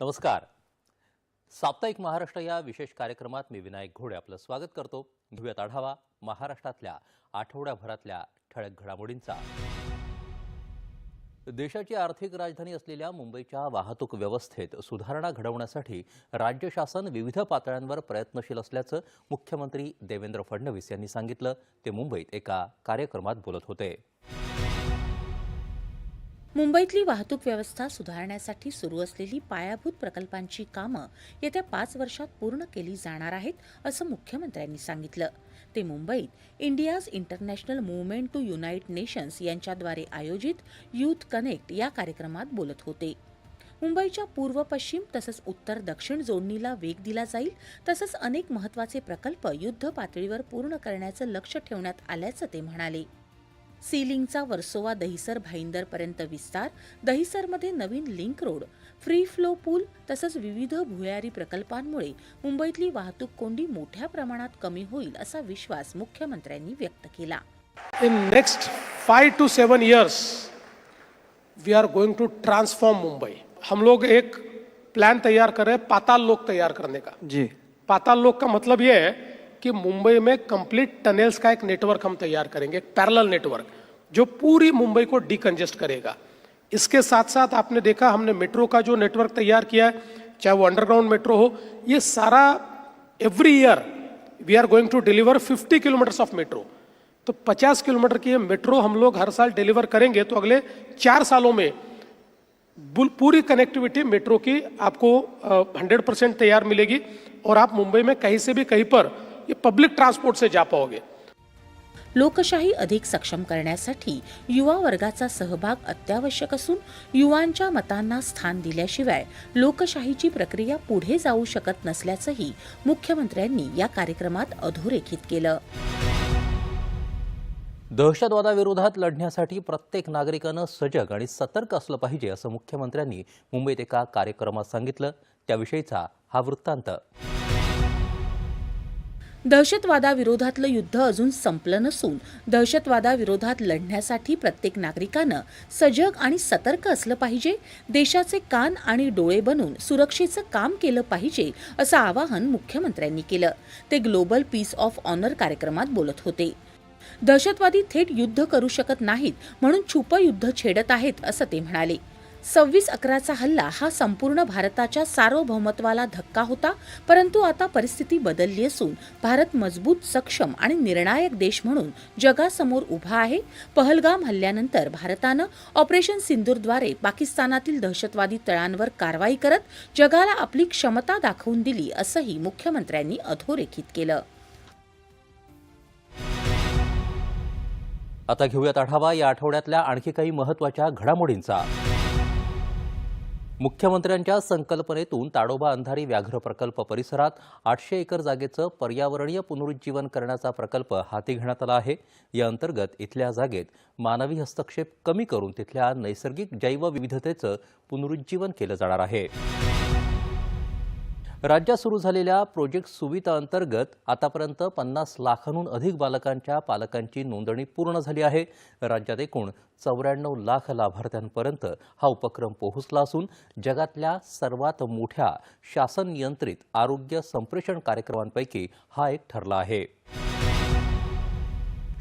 नमस्कार. साप्ताहिक महाराष्ट्र या विशेष कार्यक्रमात मी विनायक घोडे आपलं स्वागत करतो. घेऊयात आढावा महाराष्ट्रातल्या आठवड्याभरातल्या ठळक घडामोडींचा. देशाची आर्थिक राजधानी असलेल्या मुंबईच्या वाहतूक व्यवस्थेत सुधारणा घडवण्यासाठी राज्य शासन विविध पातळ्यांवर प्रयत्नशील असल्याचं मुख्यमंत्री देवेंद्र फडणवीस यांनी सांगितलं. ते मुंबईत एका कार्यक्रमात बोलत होते. मुंबईतली वाहतूक व्यवस्था सुधारण्यासाठी सुरू असलेली पायाभूत प्रकल्पांची कामं येत्या पाच वर्षात पूर्ण केली जाणार आहेत असं मुख्यमंत्र्यांनी सांगितलं. ते मुंबईत India's international movement to unite nations यांच्याद्वारे आयोजित युथ कनेक्ट या कार्यक्रमात बोलत होते. मुंबईच्या पूर्व पश्चिम तसंच उत्तर दक्षिण जोडणीला वेग दिला जाईल तसंच अनेक महत्त्वाचे प्रकल्प युद्ध पातळीवर पूर्ण करण्याचं लक्ष ठेवण्यात आल्याचं ते म्हणाले. सीलिंगचा वर्सोवा दहिसर भाईंदरपर्यंत विस्तार दहिसरमध्ये नवीन लिंक रोड फ्री फ्लो पूल तसंच विविध भुयारी प्रकल्पांमुळे मुंबईतली वाहतूक कोंडी मोठ्या प्रमाणात कमी होईल असा विश्वास मुख्यमंत्र्यांनी व्यक्त केला. In next five to seven years, we are going to transform Mumbai. हम लोग एक प्लान तैयार कर रहे हैं पाताल लोक तैयार करने का। जी। पाताल लोक का मतलब ये है कि मुंबई में कंप्लीट टनल्स का एक नेटवर्क हम तैयार करेंगे एक पैरेलल नेटवर्क जो पूरी मुंबई को डिकंजेस्ट करेगा। इसके साथ साथ आपने देखा, हमने मेट्रो का जो नेटवर्क तैयार किया है, चाहे वो अंडरग्राउंड मेट्रो हो, ये सारा every year we are going to deliver 50 kilometres of metro तो 50 किलोमीटर की मेट्रो हम लोग हर साल डिलीवर करेंगे तो अगले चार सालों में पूरी कनेक्टिविटी मेट्रो की आपको हंड्रेड परसेंट तैयार मिलेगी। और आप मुंबई में कहीं से भी कहीं पर ये पब्लिक ट्रांसपोर्ट से जा पाओगे। लोकशाही अधिक सक्षम करण्यासाठी युवा वर्गाचा सहभाग अत्यावश्यक असून युवांच्या मतांना स्थान दिल्याशिवाय लोकशाहीची प्रक्रिया पुढे जाऊ शकत नसल्याचंही मुख्यमंत्र्यांनी या कार्यक्रमात अधोरेखित केलं. दहशतवादाविरोधात लढण्यासाठी प्रत्येक नागरिकानं सजग आणि सतर्क असलं पाहिजे असं मुख्यमंत्र्यांनी मुंबईत एका कार्यक्रमात सांगितलं. त्याविषयीचा हा वृत्तांत. दहशतवादाविरोधातलं युद्ध अजून संपलं नसून दहशतवादाविरोधात लढण्यासाठी प्रत्येक नागरिकानं सजग आणि सतर्क असलं पाहिजे देशाचे कान आणि डोळे बनून सुरक्षेचं काम केलं पाहिजे असं आवाहन मुख्यमंत्र्यांनी केलं. ते ग्लोबल पीस ऑफ ऑनर कार्यक्रमात बोलत होते. दहशतवादी थेट युद्ध करू शकत नाहीत म्हणून छुप युद्ध छेडत आहेत असं ते म्हणाले. सव्वीस अकराचा हल्ला हा संपूर्ण भारताच्या सार्वभौमत्वाला धक्का होता परंतु आता परिस्थिती बदलली असून भारत मजबूत सक्षम आणि निर्णायक देश म्हणून जगासमोर उभा आहे. पहलगाम हल्ल्यानंतर भारतानं ऑपरेशन सिंदूरद्वारे पाकिस्तानातील दहशतवादी तळांवर कारवाई करत जगाला आपली क्षमता दाखवून दिली असंही मुख्यमंत्र्यांनी अधोरेखित केलं. आता घेऊयात आढावा. या आठवड्यातल्या आणखी काही महत्त्वाच्या घडामोडींचा. मुख्यमंत्र्यांच्या संकल्पनेतून ताडोबा अंधारी व्याघ्र प्रकल्प परिसरात आठशे एकर जागेचं पर्यावरणीय पुनरुज्जीवन करण्याचा प्रकल्प हाती घेण्यात आला आहे. या अंतर्गत इथल्या जागेत मानवी हस्तक्षेप कमी करून तिथल्या नैसर्गिक जैवविविधतेचं पुनरुज्जीवन केलं जाणार आहे. राज्यात सुरू झालेल्या प्रोजेक्ट सुविधा अंतर्गत आतापर्यंत पन्नास लाखांहून अधिक बालकांच्या पालकांची नोंदणी पूर्ण झाली आहे. राज्यात एकूण चौऱ्याण्णव लाख लाभार्थ्यांपर्यंत हा उपक्रम पोहोचला असून जगातल्या सर्वात मोठ्या शासन नियंत्रित आरोग्य संप्रेषण कार्यक्रमांपैकी हा एक ठरला आहे.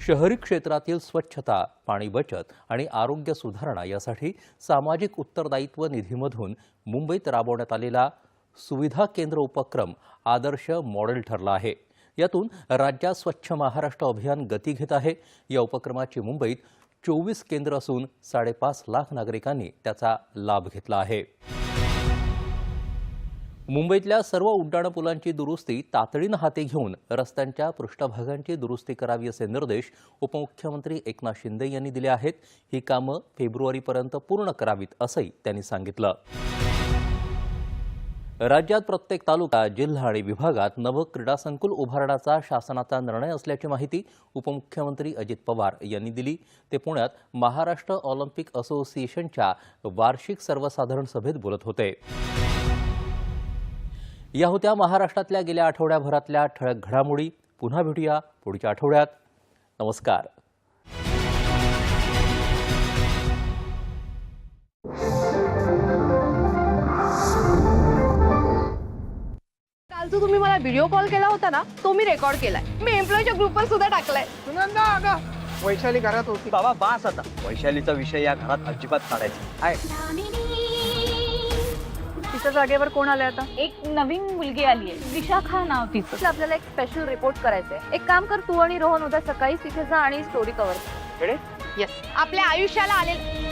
शहरी क्षेत्रातील स्वच्छता पाणी बचत आणि आरोग्य सुधारणा यासाठी सामाजिक उत्तरदायित्व निधीमधून मुंबईत राबवण्यात आलेला सुविधा केंद्र उपक्रम आदर्श मॉडेल ठरला आहे. यातून राज्यात स्वच्छ महाराष्ट्र अभियान गती घेत आहे. या उपक्रमाची मुंबईत चोवीस केंद्र असून साडेपाच लाख नागरिकांनी त्याचा लाभ घेतला आहे. मुंबईतल्या सर्व उड्डाणपुलांची दुरुस्ती तातडीनं हाती घेऊन रस्त्यांच्या पृष्ठभागांची दुरुस्ती करावी असे निर्देश उपमुख्यमंत्री एकनाथ शिंदे यांनी दिले आहेत. ही कामं फेब्रुवारीपर्यंत पूर्ण करावीत असंही त्यांनी सांगितलं. राज्यात प्रत्येक तालुका जिल्हा आणि विभागात नवं क्रीडा संकुल उभारण्याचा शासनाचा निर्णय असल्याची माहिती उपमुख्यमंत्री अजित पवार यांनी दिली. ते पुण्यात महाराष्ट्र ऑलिम्पिक असोसिएशनच्या वार्षिक सर्वसाधारण सभेत बोलत होते. या होत्या महाराष्ट्रातल्या गेल्या आठवड्याभरातल्या ठळक घडामोडी. पुन्हा भेटूया पुढच्या आठवड्यात. नमस्कार. जो तुम्ही मला व्हिडिओ कॉल केला होता ना तो मी रेकॉर्ड केलाय. मी एम्प्लॉईच्या ग्रुपवर सुद्धा टाकलाय. सुनंदा अगं वैशाली घरात होती. बाबा बास आता. वैशालीचा विषय या घरात अजिबात काढायचा आहे तिच्या जागेवर कोण आलंय आता? एक नवीन मुलगी आली आहे विशाखा नाव तिचं. आपल्याला एक स्पेशल रिपोर्ट करायचंय. एक काम कर तू आणि रोहन उद्या सकाळी तिथे जा आणि स्टोरी कव्हर येस आपल्या आयुष्याला आलेलं